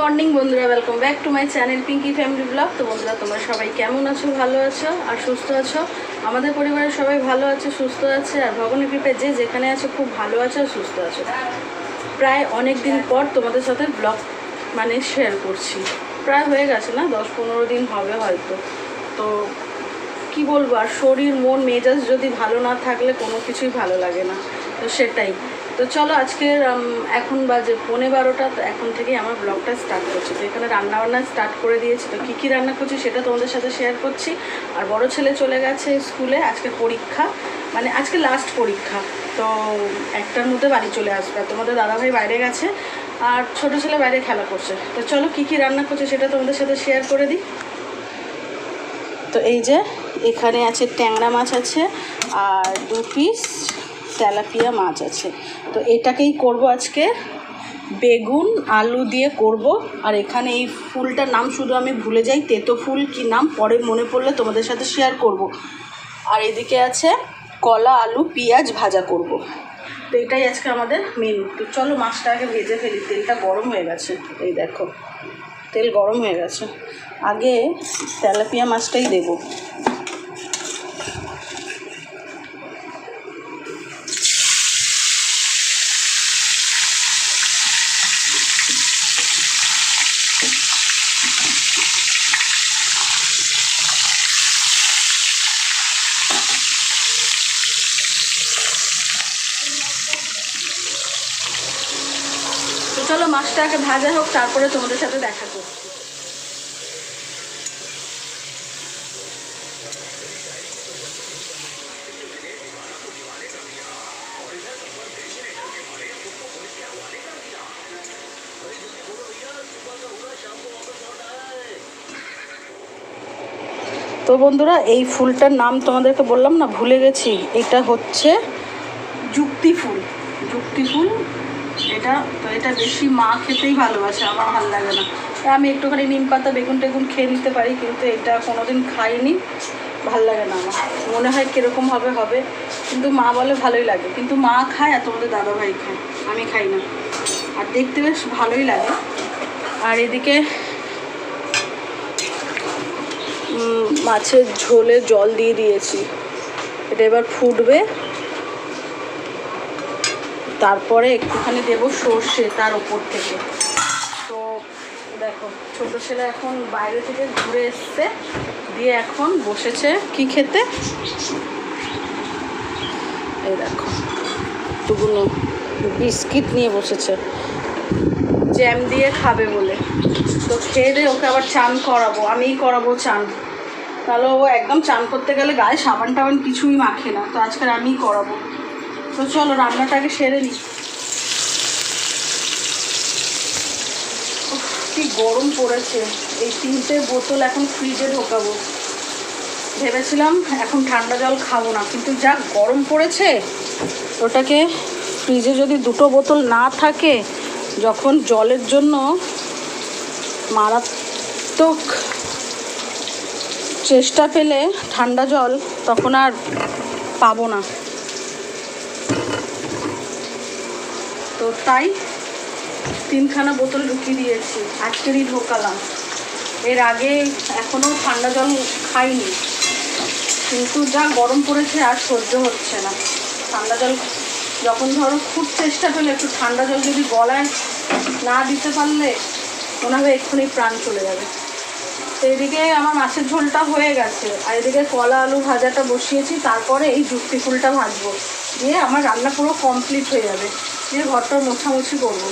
Morning বন্ধুরা welcome back to my channel Pinky family vlog তো বন্ধুরা, তোমরা সবাই কেমন আছো, ভালো আছো আর সুস্থ আছো? আমাদের পরিবারের সবাই ভালো আছে, সুস্থ আছে আর ভগবানের কৃপায় যে যেখানে আছো খুব ভালো আছো আর সুস্থ আছো। প্রায় অনেক দিন পর তোমাদের সাথে ব্লগ মানে শেয়ার করছি। প্রায় হয়ে গেছে না? দশ পনেরো দিন হবে হয়তো। তো কি বলব, আর শরীর, মন, মেজাজ যদি ভালো না থাকলে কোনো কিছুই ভালো লাগে না। তো সেটাই। তো চলো আজকের এখন বাজে পৌনে বারোটা, তো এখন থেকেই আমার ব্লগটা স্টার্ট করছি। তো এখানে রান্নাবান্না স্টার্ট করে দিয়েছি। তো কী কী রান্না করছি সেটা তোমাদের সাথে শেয়ার করছি। আর বড় ছেলে চলে গেছে স্কুলে আজকে পরীক্ষা। মানে আজকে লাস্ট পরীক্ষা। তো একটার মধ্যে বাড়ি চলে আসবে। আর তোমাদের দাদাভাই বাইরে গেছে, আর ছোট ছেলে বাইরে খেলা করছে। তো চলো কী কী রান্না করছে সেটা তোমাদের সাথে শেয়ার করে দিই। তো এই যে এখানে আছে ট্যাংরা মাছ আছে আর দু পিস তেলাপিয়া মাছ আছে। তো এটাকেই করব আজকে। বেগুন, আলু দিয়ে করব। আর এখানে এই ফুলটার নাম শুধু আমি ভুলে যাই, তেতো ফুল কি নাম পরে মনে পড়লে তোমাদের সাথে শেয়ার করব। আর এদিকে আছে কলা, আলু, পেঁয়াজ ভাজা করব। তো এটাই আজকে আমাদের মেনু তো চলো মাছটা আগে ভেজে ফেলি। তেলটা গরম হয়ে গেছে। এই দেখো, তেল গরম হয়ে গেছে। আগে তেলাপিয়া মাছটাই দেব। চলো মাছটা আগে ভাজা হোক, তারপরে তোমাদের সাথে দেখা করছি। তো বন্ধুরা, এই ফুলটার নাম তোমাদেরকে বললাম না, ভুলে গেছি। এটা হচ্ছে যুক্তি ফুল। যুক্তি ফুল এটা, তো এটা বেশি মা খেতেই ভালোবাসে, আমার ভালো লাগে না। আমি একটুখানি নিম পাতা, বেগুন টেগুন খেয়ে নিতে পারি, কিন্তু এটা কোনোদিন খাইনি, ভালো লাগে না আমার। মনে হয় কীরকম হবে হবে। কিন্তু মা বলে ভালোই লাগে। কিন্তু মা খায় আর তোমাদের দাদাভাই খায়। আমি খাই না। আর দেখতে বেশ ভালোই লাগে। আর এদিকে মাছের ঝোলে জল দিয়ে দিয়েছি। এটা এবার ফুটবে। তারপরে একটুখানি দেব সর্ষে তার ওপর থেকে। তো দেখো, ছোটো ছেলে এখন বাইরে থেকে ঘুরে এসছে, দিয়ে এখন বসেছে কি খেতে? এই দেখো টুকুনো বিস্কিট নিয়ে বসেছে। জ্যাম দিয়ে খাবে বলে। তো খেয়ে দিয়ে ওকে আবার চান করাবো, আমিই করাবো চান। তাহলে ও একদম চান করতে গেলে গায়ে সাবান টাবান কিছুই মাখে না, তো আজকে আমিই করাবো। তো চলো রান্নাটাকে সেরে নিই। কি গরম পড়েছে। এই তিনটে বোতল এখন ফ্রিজে ঢোকাবো। ভেবেছিলাম এখন ঠান্ডা জল খাব না, কিন্তু যা গরম পড়েছে, ওটাকে ফ্রিজে যদি দুটো বোতল না থাকে, যখন জলের জন্য মারাত্মক চেষ্টা পেলে ঠান্ডা জল, তখন আর পাবো না। তো তাই তিনখানা বোতল ঢুকিয়ে দিয়েছি। আজকেরই ঢোকালাম। এর আগে এখনও ঠান্ডা জল খাইনি। কিন্তু যা গরম পড়েছে আর সহ্য হচ্ছে না। ঠান্ডা জল যখন ধরো খুব চেষ্টা পেলে একটু ঠান্ডা জল যদি গলায় না দিতে পারলে মনে হবে এক্ষুনি প্রাণ চলে যাবে। তো এদিকে আমার মাছের ঝোলটা হয়ে গেছে। আর এদিকে কলা আলু ভাজাটা বসিয়েছি। তারপরে এই যুক্তি ফুলটা ভাজবো। দিয়ে আমার রান্না পুরো কমপ্লিট হয়ে যাবে। দিয়ে ঘরটা মোছামুছি করব।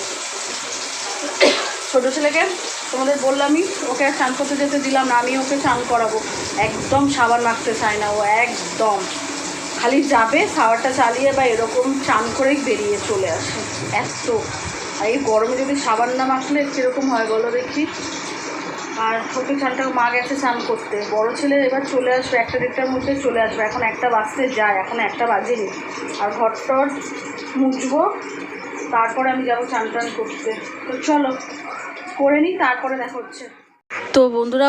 ছোটো ছেলেকে তোমাদের বললামই, ওকে চান করতে যেতে দিলাম না, আমি ওকে চান করাবো। একদম সাবান মাখতে চায় না ও, একদম। খালি যাবে সাওয়ারটা চালিয়ে বা এরকম চান করেই বেরিয়ে চলে আসে। এত। আর এই গরমে যদি সাবান না মাখলে কীরকম হয় বলো দেখি? আর ওকে চানটা মা গেছে চান করতে। বড় ছেলে এবার চলে আসবে, একটা দেড়টার মধ্যে চলে আসবে। এখন একটা বাজতে যায়, এখন একটা বাজেনি। আর ঘর মুছবো তারপরে আমি যাব চান টান করতে। তো চলো, করে নিই, তারপরে দেখা হচ্ছে। তো বন্ধুরা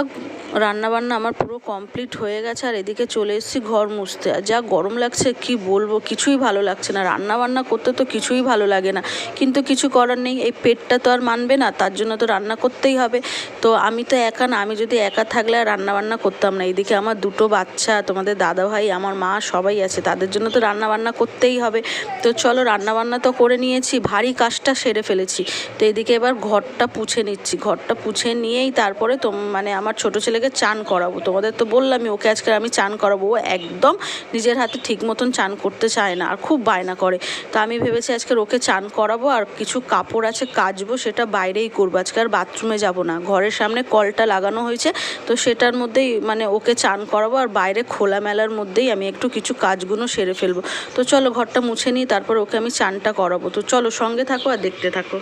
রান্নাবান্না আমার পুরো কমপ্লিট হয়ে গেছে আর এদিকে চলে এসেছি ঘর মুছতে। আর যা গরম লাগছে, কি বলব, কিছুই ভালো লাগছে না। রান্না বান্না করতে তো কিছুই ভালো লাগে না। কিন্তু কিছু করার নেই, এই পেটটা তো আর মানবে না, তার জন্য তো রান্না করতেই হবে। তো আমি তো একা না, আমি যদি একা থাকলে আর রান্না বান্না করতাম না। এদিকে আমার দুটো বাচ্চা, তোমাদের দাদা ভাই আমার মা সবাই আছে, তাদের জন্য তো রান্না বান্না করতেই হবে। তো চলো রান্না বান্না তো করে নিয়েছি, ভারী কাজটা সেরে ফেলেছি। তো এদিকে এবার ঘরটা পুছে নিচ্ছি। ঘরটা পুছে নিয়েই তারপরে তো মানে আমার ছোটো ছেলেকে চান করাবো। তোমাদের তো বললামই, ওকে আজকে আমি চান করাবো। ও একদম নিজের হাতে ঠিক মতন চান করতে চায় না, আর খুব বায়না করে। তো আমি ভেবেছি আজকে ওকে চান করাবো, আর কিছু কাপড় আছে কাচবো, সেটা বাইরেই করব। আজকে আর বাথরুমে যাব না। ঘরের সামনে কলটা লাগানো হয়েছে, তো সেটার মধ্যেই মানে ওকে চান করাবো, আর বাইরে খোলা মেলার মধ্যেই আমি একটু কিছু কাজগুলো সেরে ফেলব। তো চলো ঘরটা মুছে নিই, তারপর ওকে আমি চানটা করাবো। তো চলো সঙ্গে থাকো আর দেখতে থাকো।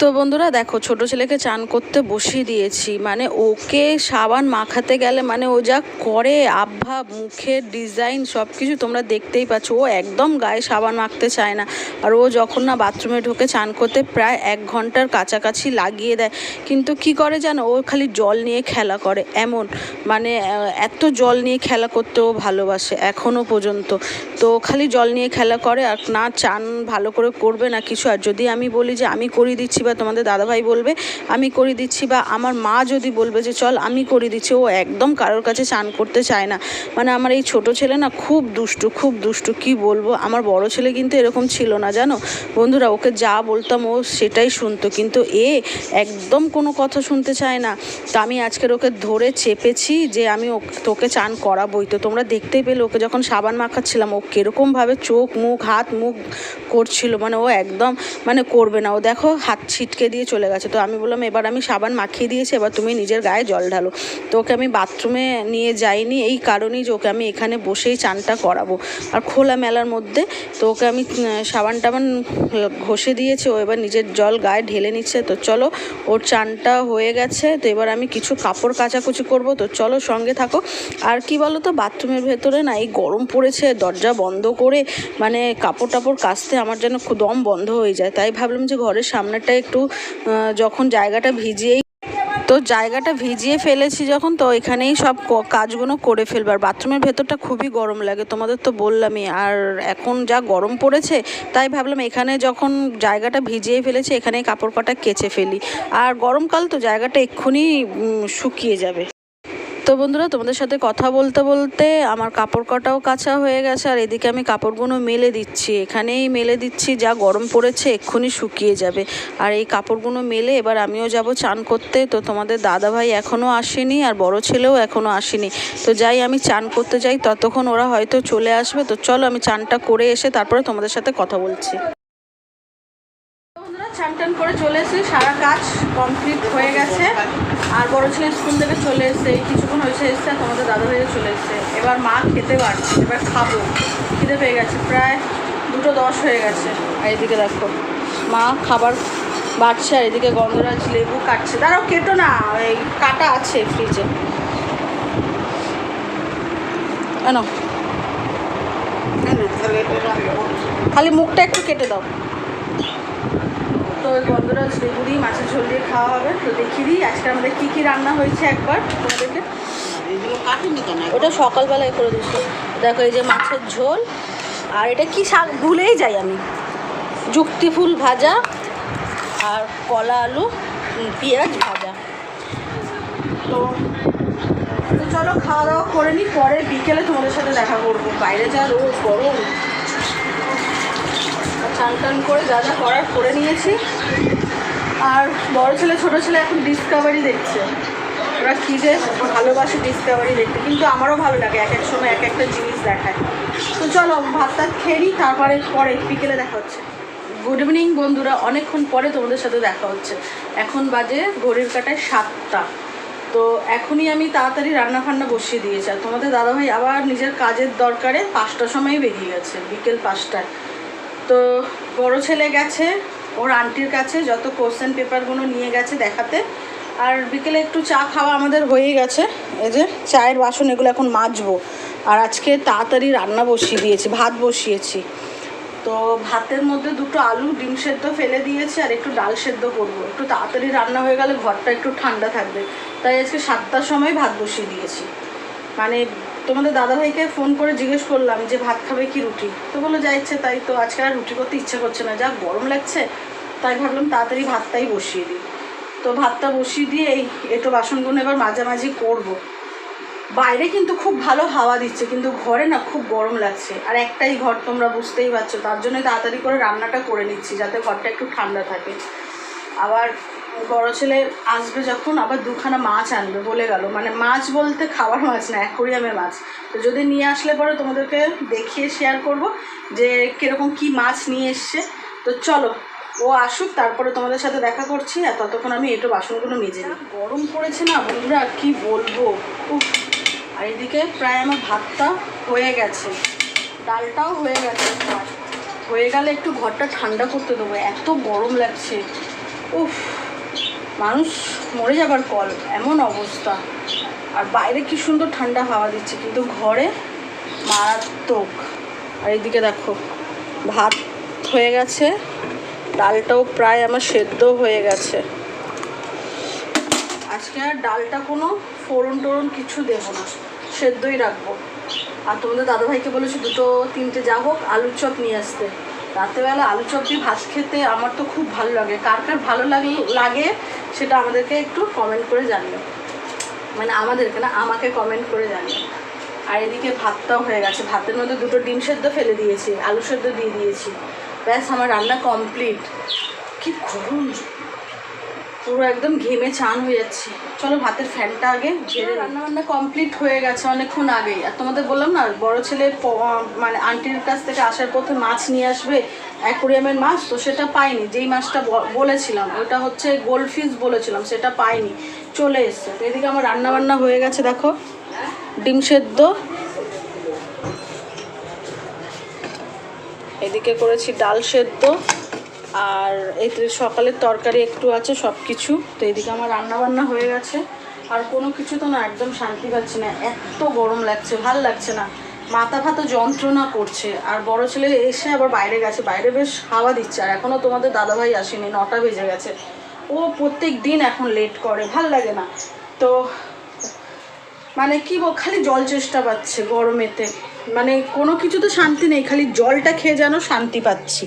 তো বন্ধুরা দেখো, ছোট ছেলেকে চান করতে বসিয়ে দিয়েছি। মানে ওকে সাবান মাখাতে গেলে মানে ও যা করে, আভা মুখের ডিজাইন সব কিছু তোমরা দেখতেই পাচ্ছ। ও একদম গায়ে সাবান মাখতে চায় না। আর ও যখন না বাথরুমে ঢোকে চান করতে প্রায় এক ঘণ্টার কাছাকাছি লাগিয়ে দেয়। কিন্তু কি করে জানো, ও খালি জল নিয়ে খেলা করে, এমন। মানে এত জল নিয়ে খেলা করতে ও ভালোবাসে এখনও পর্যন্ত। তো খালি জল নিয়ে খেলা করে আর না চান ভালো করে করবে না কিছু। আর যদি আমি বলি যে আমি করিয়ে দিচ্ছি বা তোমাদের দাদাভাই বলবে, আমি করে দিচ্ছি বা আমার মা যদি বলবে যে চল আমি করে দিচ্ছি, ও একদম কারোর কাছে চান করতে চায় না। মানে আমার এই ছোট ছেলে না খুব দুষ্টু খুব দুষ্টু, কি বলব? আমার বড় ছেলে কিন্তু এরকম ছিল না, জানো? বন্ধুরা, ওকে যা বলতাম ও সেটাই শুনতো, কিন্তু এ একদম কোনো কথা শুনতে চায় না। তা আমি আজকের ওকে ধরে চেপেছি যে আমি তোকে চান করাবোই। তো তোমরা দেখতেই পেলে, ওকে যখন সাবান মাখাচ্ছিলাম, ও কীরকমভাবে চোখ, মুখ, হাত, মুখ করছিল মানে ও একদম মানে করবে না। ও দেখো হাত ছিটকে দিয়ে চলে গেছে। তো আমি বললাম, এবার আমি সাবান মাখিয়ে দিয়েছি, এবার তুমি নিজের গায়ে জল ঢালো। তো ওকে আমি বাথরুমে নিয়ে যাইনি, এই কারণেই যে ওকে আমি এখানে বসেই চানটা করাবো। আর খোলা মেলার মধ্যে তো ওকে আমি সাবান টাবান ঘষে দিয়েছি, ও এবার নিজের জল গায়ে ঢেলে নিচ্ছে। তো চলো, ওর চানটা হয়ে গেছে, তো এবার আমি কিছু কাপড় কাচাকুচি করব। তো চলো সঙ্গে থাকো। আর কি বলো তো বাথরুমের ভেতরে না এই গরম পড়েছে, দরজা বন্ধ করে মানে কাপড় টাপড় কাচতে আমার যেন খুব দম বন্ধ হয়ে যায়। তাই ভাবলাম যে ঘরের সামনেটা একটু যখন জায়গাটা ভিজিয়েই, তো জায়গাটা ভিজিয়ে ফেলেছি যখন, তো এখানেই সব কাজগুলো করে ফেলব। আর বাথরুমের ভেতরটা খুবই গরম লাগে, তোমাদের তো বললামই। আর এখন যা গরম পড়েছে, তাই ভাবলাম এখানে যখন জায়গাটা ভিজিয়ে ফেলেছি, এখানেই কাপড় কটা কেচে ফেলি। আর গরমকাল তো জায়গাটা এক্ষুনি শুকিয়ে যাবে। তো বন্ধুরা, তোমাদের সাথে কথা বলতে বলতে আমার কাপড় কটাও কাঁচা হয়ে গেছে, আর এদিকে আমি কাপড়গুলো মেলে দিচ্ছি। এখানেই মেলে দিচ্ছি, যা গরম পড়েছে এক্ষুনি শুকিয়ে যাবে। আর এই কাপড়গুলো মেলে এবার আমিও যাব চান করতে। তো তোমাদের দাদা ভাই এখনও আসেনি, আর বড় ছেলেও এখনও আসেনি। তো যাই আমি চান করতে যাই, ততক্ষণ ওরা হয়তো চলে আসবে। তো চলো আমি চানটা করে এসে তারপরে তোমাদের সাথে কথা বলছি। টান করে চলে এসে সারা কাজ কমপ্লিট হয়ে গেছে। আর বড় ছেলে স্কুল থেকে চলে এসে এই কিছুক্ষণ হয়েছে এসছে তোমাদের দাদা ভাইও চলে এসছে। এবার মা খেতে পারছে এবার খাব। খিদে পেয়ে গেছে প্রায় দুটো দশ হয়ে গেছে। আর এদিকে দেখো মা খাবার বাড়ছে আর এদিকে গন্ধরাজ লেবু কাটছে। দাঁড়াও কেটো না এই কাটা আছে ফ্রিজে কেন খালি মুখটা একটু কেটে দাও। তো ওই গন্ধরাজ লেবু দিয়ে মাছের ঝোল দিয়ে খাওয়া হবে। তো দেখিয়ে দিই আজকে আমাদের কী কী রান্না হয়েছে একবার তোমাদেরকে। ওটা সকালবেলায় করে দিচ্ছি দেখো এই যে মাছের ঝোল। আর এটা কি শাক ভুলেই যাই আমি। যুক্তি ফুল ভাজা আর কলা আলু পেঁয়াজ ভাজা। তো তো চলো খাওয়া দাওয়া করে নিই পরে বিকেলে তোমাদের সাথে দেখা করব। বাইরে যা রোজ গরম। চান টান করে যা যা করার করে নিয়েছি। আর বড় ছেলে, ছোট ছেলে এখন ডিসকাভারি দেখছে। ওরা কী যে ভালোবাসে ডিসকাভারি দেখতে, কিন্তু আমারও ভালো লাগে এক এক সময় এক একটা জিনিস দেখায়। তো চলো ভাত টাত খেয়ে নিই, তারপরে পরে বিকেলে দেখা হচ্ছে। গুড ইভিনিং বন্ধুরা, অনেকক্ষণ পরে তোমাদের সাথে দেখা হচ্ছে। এখন বাজে ঘড়ির কাটায় সাতটা। তো এখনই আমি তাড়াতাড়ি রান্না ফান্না বসিয়ে দিয়েছি। আর তোমাদের দাদাভাই আবার নিজের কাজের দরকারে পাঁচটার সময় বেরিয়ে গেছে, বিকেল পাঁচটায়। তো বড় ছেলে গেছে, ওর আন্টির কাছে যত কোশ্চেন পেপারগুলো নিয়ে গেছে দেখাতে। আর বিকেলে একটু চা খাওয়া আমাদের হয়ে গেছে। এই যে চায়ের বাসন এগুলো এখন মাজবো। আর আজকে তাড়াতাড়ি রান্না বসিয়ে দিয়েছি, ভাত বসিয়েছি। তো ভাতের মধ্যে দুটো আলু, ডিম সেদ্ধ ফেলে দিয়েছি আর একটু ডাল সেদ্ধ করব। একটু তাড়াতাড়ি রান্না হয়ে গেলে ঘরটা একটু ঠান্ডা থাকবে। তাই আজকে সাতটার সময় ভাত বসিয়ে দিয়েছি। মানে তোমাদের দাদাভাইকে ফোন করে জিজ্ঞেস করলাম যে ভাত খাবে কি রুটি? তো বলল, যা ইচ্ছে তাই তো, আজকে আর রুটি করতে ইচ্ছে করছে না। যা গরম লাগছে, তাই ভাবলাম তাড়াতাড়ি ভাতটাই বসিয়ে দিই। তো ভাতটা বসিয়ে দিয়ে এই এটো বাসনগুলো এবার মাঝামাঝি করব। বাইরে কিন্তু খুব ভালো হাওয়া দিচ্ছে, কিন্তু ঘরে না খুব গরম লাগছে। আর একটাই ঘর তোমরা বুঝতেই পারছ, তার জন্য তাড়াতাড়ি করে রান্নাটা করে নিচ্ছি, যাতে ঘরটা একটু ঠান্ডা থাকে। আবার বড় ছেলে আসবে যখন আবার দুখানা মাছ আনবে বলে গেল। মানে মাছ বলতে খাওয়ার মাছ না, অ্যাকোরিয়ামের মাছ। তো যদি নিয়ে আসলে পরে তোমাদেরকে দেখিয়ে শেয়ার করব যে কীরকম কি মাছ নিয়ে এসছে। তো চলো, ও আসুক, তারপরে তোমাদের সাথে দেখা করছি আর ততক্ষণ আমি একটু বাসনগুলো মেজে নিই। গরম পড়েছে না বন্ধুরা, কি বলব? আর এদিকে প্রায় আমার ভাতটা হয়ে গেছে। ডালটাও হয়ে গেছে। হয়ে গেলে একটু ঘরটা ঠান্ডা করতে দেবো, এত গরম লাগছে। উফ মানুষ মরে যাবার কল, এমন অবস্থা। আর বাইরে কি সুন্দর ঠান্ডা হাওয়া দিচ্ছে, কিন্তু ঘরে মারাত্মক। আর এইদিকে দেখো, ভাত হয়ে গেছে, ডালটাও প্রায় আমার সেদ্ধ হয়ে গেছে। আজকে আর ডালটা কোনো ফোড়ন টোড়ন কিছু দেবো না, সেদ্ধই রাখব। আর তোমাদের দাদাভাইকে বলেছি দুটো, তিনটে যা হোক, আলুর চপ নিয়ে আসতে। রাত্রেবেলা আলু চপ দিয়ে ভাত খেতে আমার তো খুব ভালো লাগে। কার কার ভালো লাগে লাগে সেটা আমাদেরকে একটু কমেন্ট করে জানিও। মানে আমাদেরকে না, আমাকে কমেন্ট করে জানিও। আর এদিকে ভাতটাও হয়ে গেছে। ভাতের মধ্যে দুটো ডিম সেদ্ধ ফেলে দিয়েছি, আলু সেদ্ধ দিয়ে দিয়েছি। ব্যাস, আমার রান্না কমপ্লিট কী গরম পুরো একদম ঘেমে চান হয়ে যাচ্ছে। চলো ভাতের ফ্যানটা আগে ঝেড়ে রান্না বান্না কমপ্লিট হয়ে গেছে অনেকক্ষণ আগেই। আর তোমাদের বললাম না বড় ছেলে মানে আন্টির কাছ থেকে আসার পথে মাছ নিয়ে আসবে অ্যাকোরিয়ামের মাছ তো সেটা পাইনি যেই মাছটা বলেছিলাম ওটা হচ্ছে গোল্ড ফিশ বলেছিলাম সেটা পাইনি চলে এসছে। তো এদিকে আমার রান্না বান্না হয়ে গেছে দেখো। ডিম সেদ্ধ। এদিকে করেছি ডাল সেদ্ধ। আর এই তো সকালের তরকারি একটু আছে সব কিছু তো এদিকে আমার রান্না বান্না হয়ে গেছে। আর কোনো কিছু তো না, একদম শান্তি পাচ্ছি না। এত গরম লাগছে, ভালো লাগছে না। মাথা ফাতা যন্ত্রণা করছে। আর বড় ছেলে এসে আবার বাইরে গেছে। বাইরে বেশ হাওয়া দিচ্ছে। আর এখনও তোমাদের দাদাভাই আসেনি, নটা বেজে গেছে। ও প্রত্যেক দিন এখন লেট করে, ভালো লাগে না। তো মানে কি খালি জল চেষ্টা পাচ্ছে গরমেতে। মানে কোনো কিছু তো শান্তি নেই, খালি জলটা খেয়ে যেন শান্তি পাচ্ছি।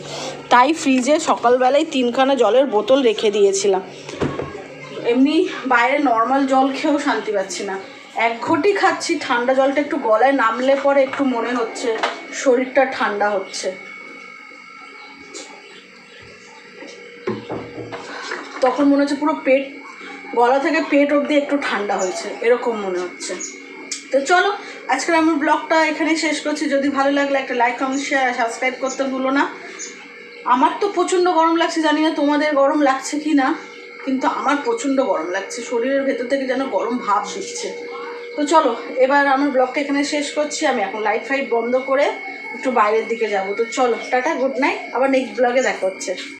তাই ফ্রিজে সকালবেলায় তিনখানা জলের বোতল রেখে দিয়েছিলাম। এমনি বাইরে নর্মাল জল খেয়েও শান্তি পাচ্ছি না। এক ঘটি খাচ্ছি, ঠান্ডা জলটা একটু গলায় নামলে পরে একটু মনে হচ্ছে, শরীরটা ঠান্ডা হচ্ছে। তখন মনে হচ্ছে পুরো পেট, গলা থেকে পেট অবধি একটু ঠান্ডা হয়েছে, এরকম মনে হচ্ছে। তো চলো, আজকের আমার ব্লগটা এখানে শেষ করছি। যদি ভালো লাগলে একটা লাইক কমেন্ট শেয়ার সাবস্ক্রাইব করতে ভুলো না। আমার তো প্রচণ্ড গরম লাগছে, জানি না তোমাদের গরম লাগছে কি না, কিন্তু আমার প্রচণ্ড গরম লাগছে। শরীরের ভেতর থেকে যেন গরম ভাব দিচ্ছে তো চলো, এবার আমার ব্লগটা এখানে শেষ করছি। আমি এখন লাইট ফাইট বন্ধ করে একটু বাইরের দিকে যাব। তো চলো, টাটা, গুড নাইট। আবার নেক্সট ব্লগে দেখা হচ্ছে।